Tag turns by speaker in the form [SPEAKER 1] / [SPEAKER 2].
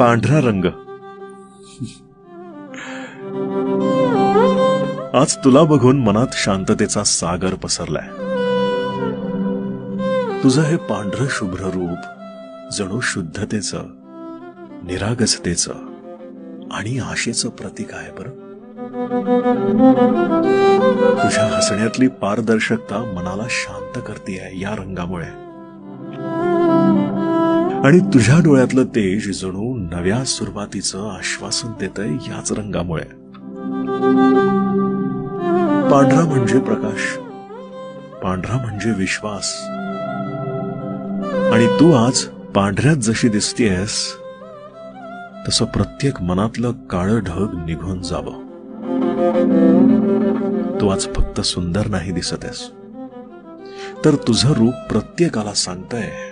[SPEAKER 1] पांढरा रंग. आज तुला बघून मनात शांततेचा सागर पसरलाय. तुझं हे पांढरं शुभ्र रूप जणू शुद्धतेच निरागसतेच आणि आशेचं प्रतीक आहे बरं. तुझ्या हसण्यातली पारदर्शकता मनाला शांत करते या रंगामुळे. आणि तुझ्या डोळ्यातलं तेज जणू नव्या सुरुवातीचं आश्वासन देत याच रंगामुळे. पांढरा म्हणजे प्रकाश पांढरा म्हणजे विश्वास. आणि तू आज पांढऱ्यात जशी दिसतीयस तसं प्रत्येक मनातलं काळं ढग निघून जावं. तू आज फक्त सुंदर नाही दिसत आहेस तर तुझं रूप प्रत्येकाला सांगतंय